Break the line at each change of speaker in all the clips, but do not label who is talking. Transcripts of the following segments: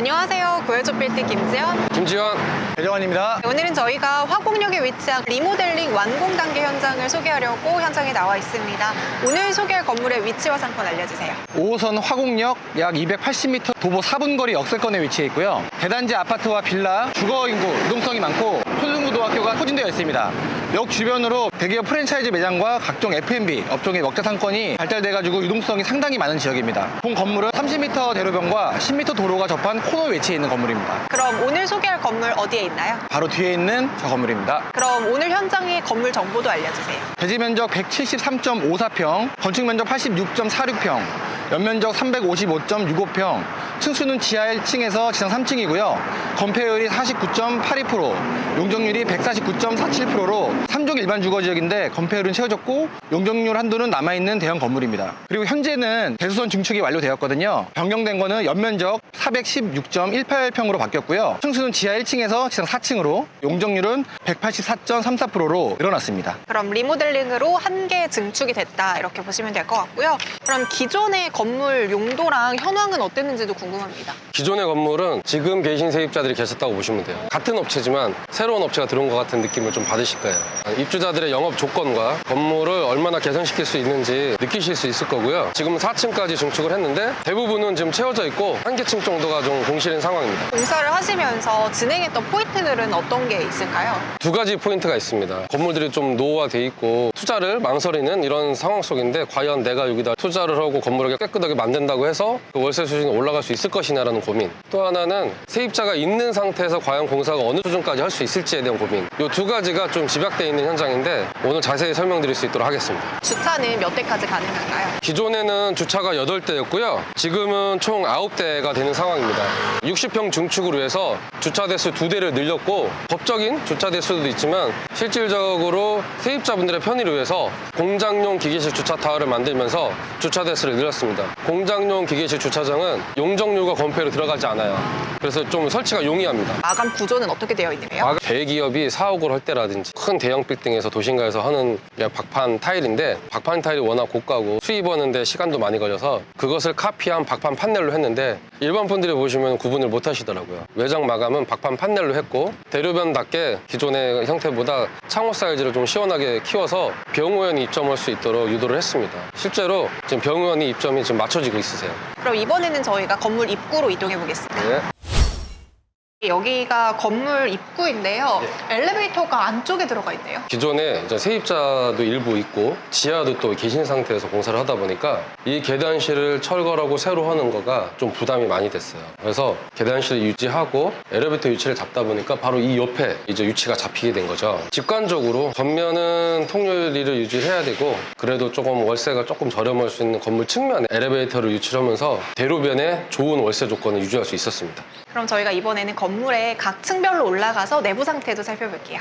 안녕하세요. 구해조 빌딩 김지연.
김지현
배정환입니다.
오늘은 저희가 화곡역에 위치한 리모델링 완공 단계 현장을 소개하려고 현장에 나와 있습니다. 오늘 소개할 건물의 위치와 상권 알려주세요.
5호선 화곡역 약 280m 도보 4분 거리 역세권에 위치해 있고요. 대단지 아파트와 빌라, 주거 인구, 유동성이 많고 초중고등학교가 포진되어 있습니다. 역 주변으로 대기업 프랜차이즈 매장과 각종 F&B 업종의 먹자 상권이 발달돼가지고 유동성이 상당히 많은 지역입니다. 본 건물은 30m 대로변과 10m 도로가 접한 코너에 위치해 있는 건물입니다.
그럼 오늘 소개할 건물 어디에 있나요?
바로 뒤에 있는 저 건물입니다.
그럼 오늘 현장의 건물 정보도 알려주세요.
대지 면적 173.54평, 건축 면적 86.46평, 연면적 355.65평, 층수는 지하 1층에서 지상 3층이고요. 건폐율이 49.82%, 용적률이 149.47%로 3종 일반 주거 지역인데 건폐율은 채워졌고 용적률 한도는 남아있는 대형 건물입니다. 그리고 현재는 대수선 증축이 완료되었거든요. 변경된 거는 연면적 416.18평으로 바뀌었고요. 층수는 지하 1층에서 지상 4층으로 용적률은 184.34%로 늘어났습니다.
그럼 리모델링으로 한 개 증축이 됐다 이렇게 보시면 될 것 같고요. 그럼 기존의 건물 용도랑 현황은 어땠는지도 궁금합니다.
기존의 건물은 지금 계신 세입자들이 계셨다고 보시면 돼요 같은 업체지만 새로운 업체가 들어온 것 같은 느낌을 좀 받으실 거예요 입주자들의 영업 조건과 건물을 얼마나 개선시킬 수 있는지 느끼실 수 있을 거고요 지금 4층까지 증축을 했는데 대부분은 지금 채워져 있고 한 개 층 정도가 좀 공실인 상황입니다
공사를 하시면서 진행했던 포인트들은 어떤 게 있을까요?
두 가지 포인트가 있습니다. 건물들이 좀 노후화돼 있고 투자를 망설이는 이런 상황 속인데 과연 내가 여기다 투자를 하고 건물을 깨끗 하게 만든다고 해서 그 월세 수준이 올라갈 수 있을 것이냐라는 고민. 또 하나는 세입자가 있는 상태에서 과연 공사가 어느 수준까지 할 수 있을지에 대한 고민. 이 두 가지가 좀 집약돼 있는 현장인데 오늘 자세히 설명드릴 수 있도록 하겠습니다.
주차는 몇 대까지 가능한가요?
기존에는 주차가 8대였고요. 지금은 총 9대가 되는 상황입니다. 60평 중축으로 해서 주차 대수 2대를 늘렸고 법적인 주차 대수도 있지만 실질적으로 세입자분들의 편의를 위해서 공장용 기계식 주차 타워를 만들면서 주차 대수를 늘렸습니다. 공장용 기계식 주차장은 용적률과 건폐로 들어가지 않아요. 그래서 좀 설치가 용이합니다.
마감 구조는 어떻게 되어 있는데요?
아, 대기업이 사옥을 할 때라든지 큰 대형 빌딩에서 도심가에서 하는 그냥 박판 타일인데 박판 타일이 워낙 고가고 수입하는데 시간도 많이 걸려서 그것을 카피한 박판 판넬로 했는데 일반 분들이 보시면 구분을 못 하시더라고요. 외장 마감은 박판 판넬로 했고 대로변답게 기존의 형태보다 창호 사이즈를 좀 시원하게 키워서 병호연이 입점할 수 있도록 유도를 했습니다. 실제로 지금 병호연이 입점이 지금 맞춰지고 있으세요.
그럼 이번에는 저희가 건물 입구로 이동해 보겠습니다.
네.
여기가 건물 입구인데요. 엘리베이터가 안쪽에 들어가 있네요.
기존에 이제 세입자도 일부 있고 지하도 또 계신 상태에서 공사를 하다 보니까 이 계단실을 철거하고 새로 하는 거가 좀 부담이 많이 됐어요. 그래서 계단실을 유지하고 엘리베이터 위치를 잡다 보니까 바로 이 옆에 이제 위치가 잡히게 된 거죠. 직관적으로 전면은 통유리를 유지해야 되고 그래도 조금 월세가 조금 저렴할 수 있는 건물 측면에 엘리베이터를 유치하면서 대로변에 좋은 월세 조건을 유지할 수 있었습니다.
그럼 저희가 이번에는 건물의 각 층별로 올라가서 내부 상태도 살펴볼게요.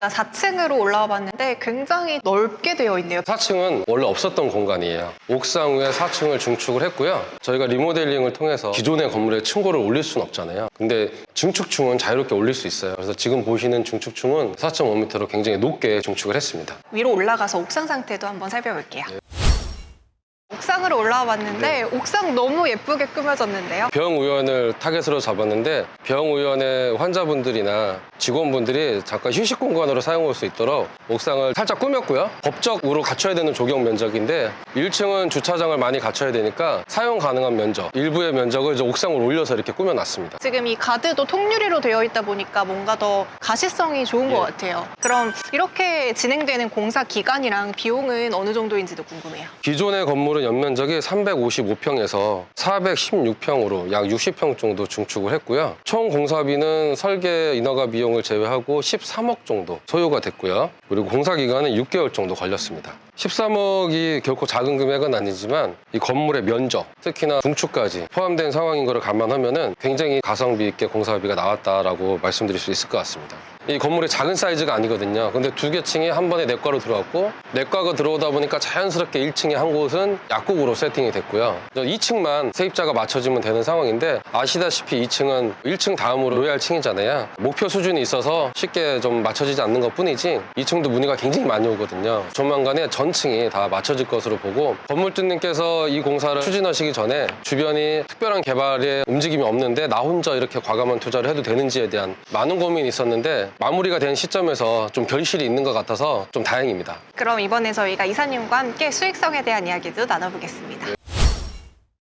4층으로 올라와 봤는데 굉장히 넓게 되어 있네요.
4층은 원래 없었던 공간이에요. 옥상 위에 4층을 중축을 했고요. 저희가 리모델링을 통해서 기존의 건물에 층고를 올릴 수는 없잖아요. 근데 중축층은 자유롭게 올릴 수 있어요. 그래서 지금 보시는 중축층은 4.5m로 굉장히 높게 중축을 했습니다.
위로 올라가서 옥상 상태도 한번 살펴볼게요. 옥상으로 올라와 봤는데 옥상 너무 예쁘게 꾸며졌는데요.
병의원을 타겟으로 잡았는데 병의원의 환자분들이나 직원분들이 잠깐 휴식 공간으로 사용할 수 있도록 옥상을 살짝 꾸몄고요. 법적으로 갖춰야 되는 조경 면적인데 1층은 주차장을 많이 갖춰야 되니까 사용 가능한 면적, 일부의 면적을 이제 옥상으로 올려서 이렇게 꾸며놨습니다.
지금 이 가드도 통유리로 되어 있다 보니까 뭔가 더 가시성이 좋은 것
예.
같아요. 그럼 이렇게 진행되는 공사 기간이랑 비용은 어느 정도인지도 궁금해요.
기존의 건물은 연면 적이 355평에서 416평으로 약 60평 정도 중축을 했고요. 총 공사비는 설계 인허가 비용을 제외하고 13억 정도 소요가 됐고요. 그리고 공사 기간은 6개월 정도 걸렸습니다. 13억이 결코 작은 금액은 아니지만 이 건물의 면적, 특히나 중축까지 포함된 상황인 것을 감안하면은 굉장히 가성비 있게 공사비가 나왔다라고 말씀드릴 수 있을 것 같습니다. 이 건물이 작은 사이즈가 아니거든요. 근데 두 개 층이 한 번에 내과로 들어왔고 내과가 들어오다 보니까 자연스럽게 1층에 한 곳은 약국으로 세팅이 됐고요. 2층만 세입자가 맞춰지면 되는 상황인데 아시다시피 2층은 1층 다음으로 로얄 층이잖아요. 목표 수준이 있어서 쉽게 좀 맞춰지지 않는 것 뿐이지 2층도 문의가 굉장히 많이 오거든요. 조만간에 전층이 다 맞춰질 것으로 보고 건물주님께서 이 공사를 추진하시기 전에 주변이 특별한 개발에 움직임이 없는데 나 혼자 이렇게 과감한 투자를 해도 되는지에 대한 많은 고민이 있었는데 마무리가 된 시점에서 좀 결실이 있는 것 같아서 좀 다행입니다.
그럼 이번에 저희가 이사님과 함께 수익성에 대한 이야기도 나눠보겠습니다.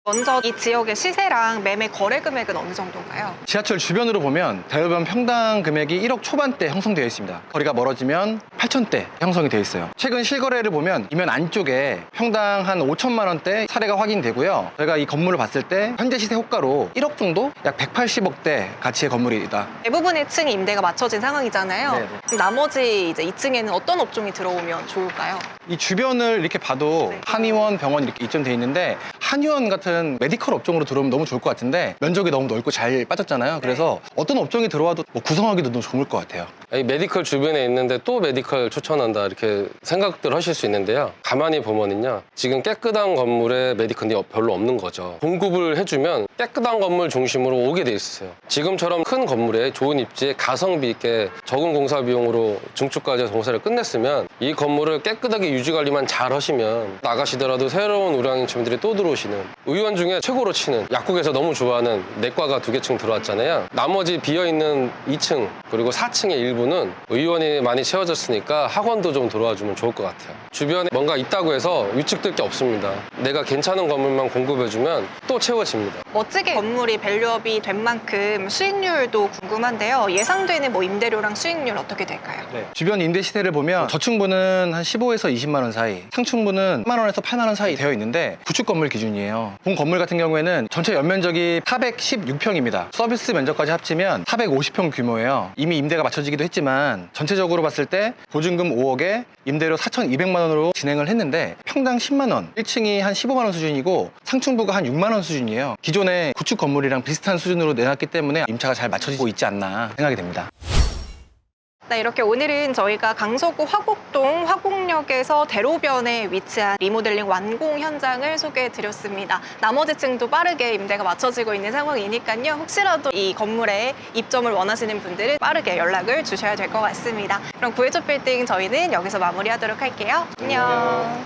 먼저 이 지역의 시세랑 매매 거래 금액은 어느 정도인가요?
지하철 주변으로 보면 대여변 평당 금액이 1억 초반대 형성되어 있습니다. 거리가 멀어지면 8천대 형성이 되어 있어요. 최근 실거래를 보면 이면 안쪽에 평당 한 5천만 원대 사례가 확인되고요. 저희가 이 건물을 봤을 때 현재 시세 호가로 1억 정도? 약 180억대 가치의 건물이다.
대부분의 층이 임대가 맞춰진 상황이잖아요.
네네.
그럼 나머지 이제 2층에는 어떤 업종이 들어오면 좋을까요?
이 주변을 이렇게 봐도
네.
한의원, 병원 이렇게 입점돼 있는데 한의원 같은 메디컬 업종으로 들어오면 너무 좋을 것 같은데 면적이 너무 넓고 잘 빠졌잖아요. 그래서 어떤 업종이 들어와도 뭐 구성하기도 너무 좋을 것 같아요.
이 메디컬 주변에 있는데 또 메디컬 추천한다 이렇게 생각들 하실 수 있는데요. 가만히 보면은요. 지금 깨끗한 건물에 메디컬이 별로 없는 거죠. 공급을 해주면 깨끗한 건물 중심으로 오게 돼 있어요. 지금처럼 큰 건물에 좋은 입지에 가성비 있게 적은 공사 비용으로 증축까지 공사를 끝냈으면 이 건물을 깨끗하게 유지 관리만 잘 하시면 나가시더라도 새로운 우량인 주민들이 또 들어오시는 의원 중에 최고로 치는 약국에서 너무 좋아하는 내과가 두 개 층 들어왔잖아요. 나머지 비어있는 2층 그리고 4층의 일부는 의원이 많이 채워졌으니 까 학원도 좀 들어와 주면 좋을 것 같아요. 주변에 뭔가 있다고 해서 위축될 게 없습니다. 내가 괜찮은 건물만 공급해주면 또 채워집니다.
멋지게 건물이 밸류업이 된 만큼 수익률도 궁금한데요. 예상되는 뭐 임대료랑 수익률 어떻게 될까요?
주변 임대 시세를 보면 저층부는 한 15에서 20만 원 사이, 상층부는 3만 원에서 8만 원 사이 되어 있는데 구축 건물 기준이에요. 본 건물 같은 경우에는 전체 연면적이 416평입니다. 서비스 면적까지 합치면 450평 규모예요. 이미 임대가 맞춰지기도 했지만 전체적으로 봤을 때 보증금 5억에 임대료 4,200만 원으로 진행을 했는데 평당 10만 원, 1층이 한 15만 원 수준이고 상층부가 한 6만 원 수준이에요. 기존의 구축 건물이랑 비슷한 수준으로 내놨기 때문에 임차가 잘 맞춰지고 있지 않나 생각이 됩니다.
네, 이렇게 오늘은 저희가 강서구 화곡동 화곡역에서 대로변에 위치한 리모델링 완공 현장을 소개해 드렸습니다. 나머지 층도 빠르게 임대가 맞춰지고 있는 상황이니까요. 혹시라도 이 건물에 입점을 원하시는 분들은 빠르게 연락을 주셔야 될 것 같습니다. 그럼 구해줘 빌딩 저희는 여기서 마무리하도록 할게요. 안녕.